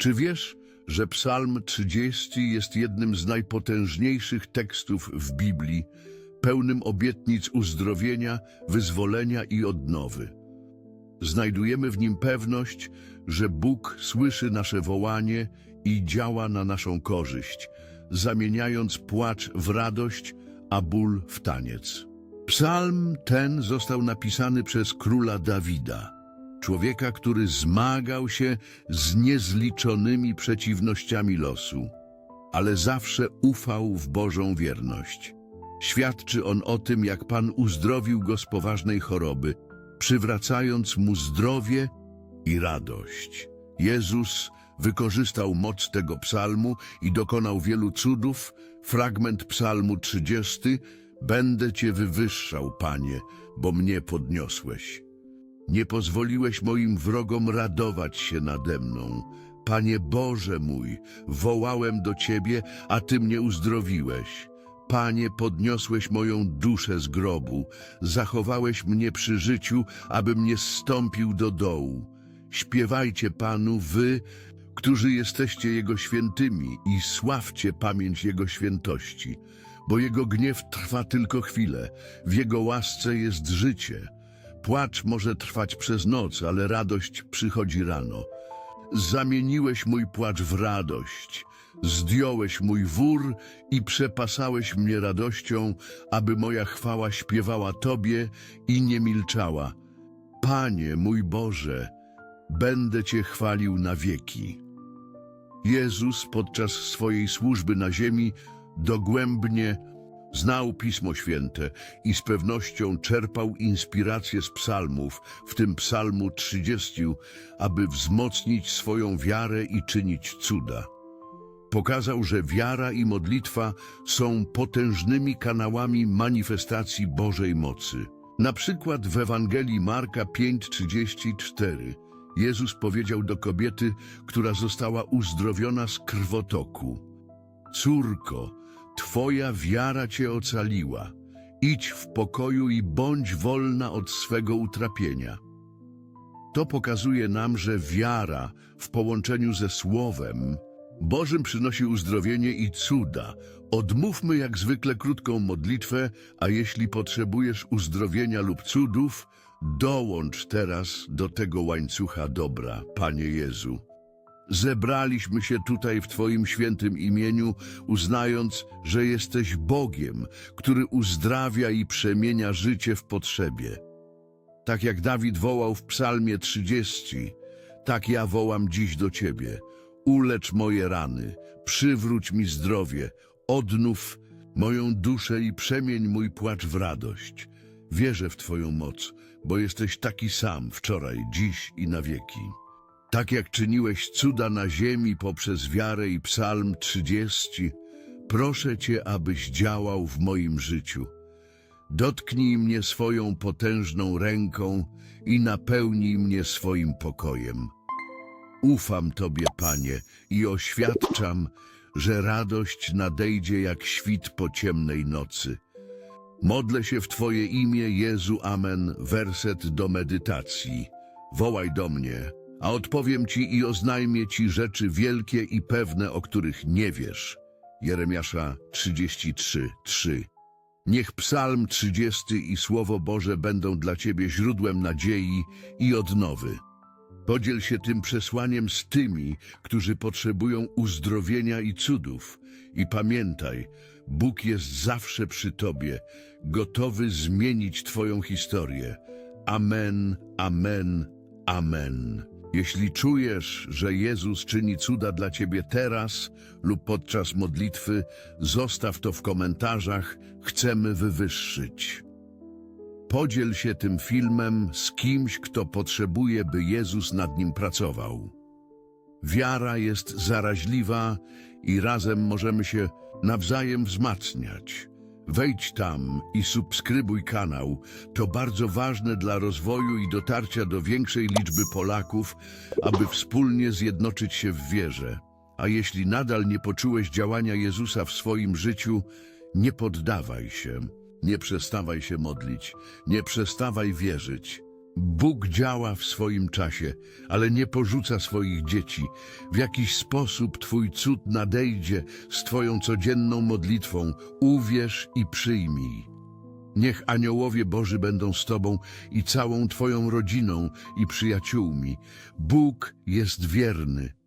Czy wiesz, że Psalm 30 jest jednym z najpotężniejszych tekstów w Biblii, pełnym obietnic uzdrowienia, wyzwolenia i odnowy? Znajdujemy w nim pewność, że Bóg słyszy nasze wołanie i działa na naszą korzyść, zamieniając płacz w radość, a ból w taniec. Psalm ten został napisany przez króla Dawida, człowieka, który zmagał się z niezliczonymi przeciwnościami losu, ale zawsze ufał w Bożą wierność. Świadczy on o tym, jak Pan uzdrowił go z poważnej choroby, przywracając mu zdrowie i radość. Jezus wykorzystał moc tego psalmu i dokonał wielu cudów. Fragment psalmu 30 Będę Cię wywyższał, Panie, bo mnie podniosłeś. Nie pozwoliłeś moim wrogom radować się nade mną. Panie Boże mój, wołałem do Ciebie, a Ty mnie uzdrowiłeś. Panie, podniosłeś moją duszę z grobu, zachowałeś mnie przy życiu, abym nie zstąpił do dołu. Śpiewajcie Panu, wy, którzy jesteście Jego świętymi i sławcie pamięć Jego świętości, bo Jego gniew trwa tylko chwilę, w Jego łasce jest życie. Płacz może trwać przez noc, ale radość przychodzi rano. Zamieniłeś mój płacz w radość, zdjąłeś mój wór i przepasałeś mnie radością, aby moja chwała śpiewała Tobie i nie milczała. Panie mój Boże, będę Cię chwalił na wieki. Jezus podczas swojej służby na ziemi dogłębnie znał Pismo Święte i z pewnością czerpał inspirację z psalmów, w tym psalmu 30, aby wzmocnić swoją wiarę i czynić cuda. Pokazał, że wiara i modlitwa są potężnymi kanałami manifestacji Bożej mocy. Na przykład w Ewangelii Marka 5:34 Jezus powiedział do kobiety, która została uzdrowiona z krwotoku: Córko, Twoja wiara Cię ocaliła. Idź w pokoju i bądź wolna od swego utrapienia. To pokazuje nam, że wiara w połączeniu ze Słowem Bożym przynosi uzdrowienie i cuda. Odmówmy jak zwykle krótką modlitwę, a jeśli potrzebujesz uzdrowienia lub cudów, dołącz teraz do tego łańcucha dobra, Panie Jezu. Zebraliśmy się tutaj w Twoim świętym imieniu, uznając, że jesteś Bogiem, który uzdrawia i przemienia życie w potrzebie. Tak jak Dawid wołał w Psalmie 30, tak ja wołam dziś do Ciebie. Ulecz moje rany, przywróć mi zdrowie, odnów moją duszę i przemień mój płacz w radość. Wierzę w Twoją moc, bo jesteś taki sam wczoraj, dziś i na wieki. Tak jak czyniłeś cuda na ziemi poprzez wiarę i psalm 30, proszę Cię, abyś działał w moim życiu. Dotknij mnie swoją potężną ręką i napełnij mnie swoim pokojem. Ufam Tobie, Panie, i oświadczam, że radość nadejdzie jak świt po ciemnej nocy. Modlę się w Twoje imię, Jezu, Amen, werset do medytacji. Wołaj do mnie, a odpowiem Ci i oznajmię Ci rzeczy wielkie i pewne, o których nie wiesz. Jeremiasza 33, 3 Niech psalm 30 i Słowo Boże będą dla Ciebie źródłem nadziei i odnowy. Podziel się tym przesłaniem z tymi, którzy potrzebują uzdrowienia i cudów. I pamiętaj, Bóg jest zawsze przy Tobie, gotowy zmienić Twoją historię. Amen, amen, amen. Jeśli czujesz, że Jezus czyni cuda dla Ciebie teraz lub podczas modlitwy, zostaw to w komentarzach, chcemy wywyższyć. Podziel się tym filmem z kimś, kto potrzebuje, by Jezus nad nim pracował. Wiara jest zaraźliwa i razem możemy się nawzajem wzmacniać. Wejdź tam i subskrybuj kanał. To bardzo ważne dla rozwoju i dotarcia do większej liczby Polaków, aby wspólnie zjednoczyć się w wierze. A jeśli nadal nie poczułeś działania Jezusa w swoim życiu, nie poddawaj się. Nie przestawaj się modlić, nie przestawaj wierzyć. Bóg działa w swoim czasie, ale nie porzuca swoich dzieci. W jakiś sposób Twój cud nadejdzie z Twoją codzienną modlitwą. Uwierz i przyjmij. Niech aniołowie Boży będą z Tobą i całą Twoją rodziną i przyjaciółmi. Bóg jest wierny.